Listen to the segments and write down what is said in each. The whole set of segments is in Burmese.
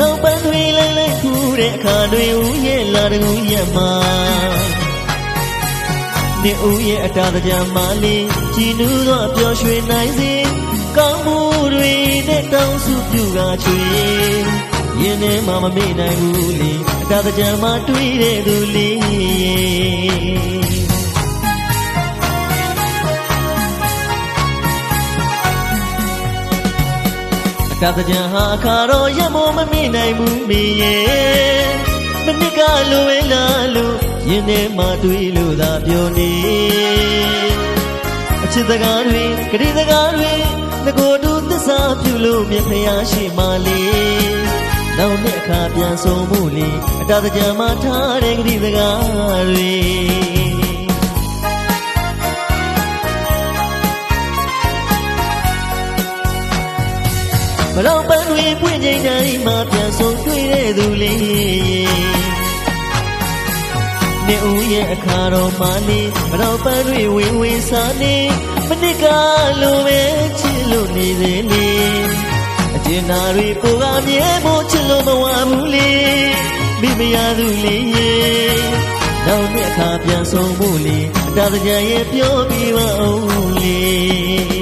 မတော်ပန်းတွေလဲလဲခူးတဲ့အခါတွေဦးရဲ့လာတကူရက်မှာနေဦးရဲ့အတားတကြမ်းမလေးကြည်နူးသောပျော်ရွှင်နိုင်စေကောင်းမှုတွေနဲ့တောင်းစုပြုကားချွေရင်ထဲမှာမမေ့နိုင်ဘူးလေအတားတကြမ်းမှာတွေ့တဲ့သူလေး အကသကြံဟာအခါတော့ရမို့မမိနိုင်ဘူးမေရဲ့မနစ်ကလိုဝဲလာလို့ရင်ထဲမှာတွေးလို့သာပြောနေအချစ်စကားတွေဂရီစကားတွေငကိုတူသစ္စာပြုလို့မြတ်ဖျားရှိမှလေနောက်နှစ်အခါပြန်ဆုံးမှုလေအတာသကြံမှာထားတဲ့ဂရီစကားတွေ မတော်ပန်းတွေပွင့်ချိန်တိုင်းမှာပြန်ဆုံတွေ့တဲ့သူလေးနေဦးရဲ့အခါတော်မှနေမတော်ပန်းတွေဝေဝေစားနေမနစ်ကလိုပဲချစ်လို့နေသေးလေအကျဉ်းသားတွေကိုကမြဲဖို့ချစ်လို့မဝဘူးလေမိမရသူလေးရေနောက်နှစ်အခါပြန်ဆုံဖို့လေအတားကြရဲ့ပြောပြပါအောင်လေ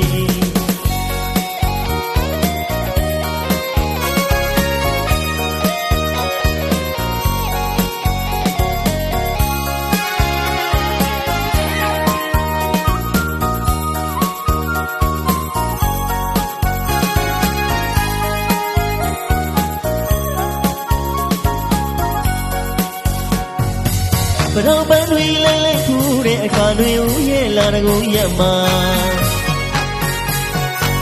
တော်ပန်းတွေလဲလဲထူတဲ့အခါတွေဦးရဲ့လာတကူရက်မှာ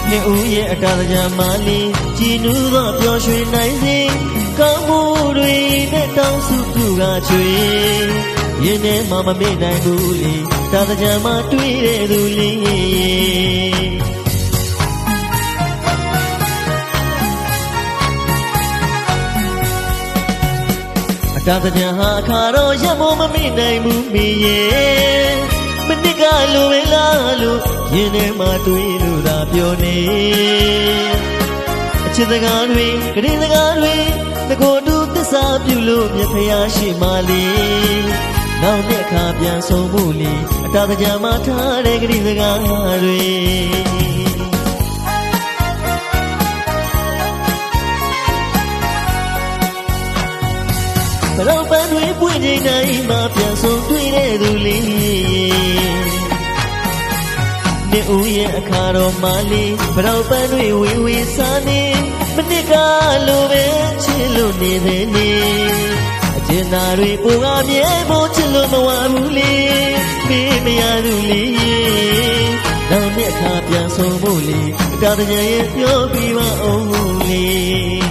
နေဦးရဲ့အတားကြမ်းမလေးကြည်နူးသောပျော်ရွှင်နိုင်စေကောင်းမှုတွေနဲ့တောင်းစုပြုကားချွေရင်ထဲမှာမမေ့နိုင်ဘူးလေတားကြမ်းမတွေ့တဲ့သူလေး အတားတကြံဟာအခါတော့ရမို့မမိနိုင်ဘူးမေရဲ့မနစ်ကလိုပဲလားလို့ရင်ထဲမှာတွေးလို့သာပြောနေအချစ်စကားတွေဂရင်စကားတွေငကိုတူသစ္စာပြုလို့မြတ်ဖျားရှိမှလေနောက်တဲ့အခါပြန်ဆုံးဖို့လေအတားတကြံမှာထားတဲ့ဂရင်စကားတွေ ဘလောက်ပန်းတွေပွင့်ချိန်တိုင်းမှာပြန်ဆုံတွေ့တဲ့သူလေးနေဦးရဲ့အခါတော်မှလေးဘလောက်ပန်းတွေဝေဝေစားနေမနစ်ကလိုပဲချစ်လို့နေသေးနေအကျဉ်းသားတွေပူကမြဲဖို့ချစ်လို့မဝဘူးလေမေးမရသူလေးနောက်နှစ်အခါပြန်ဆုံဖို့လေအတားတကြရဲ့ပြောပြပါအောင်လေ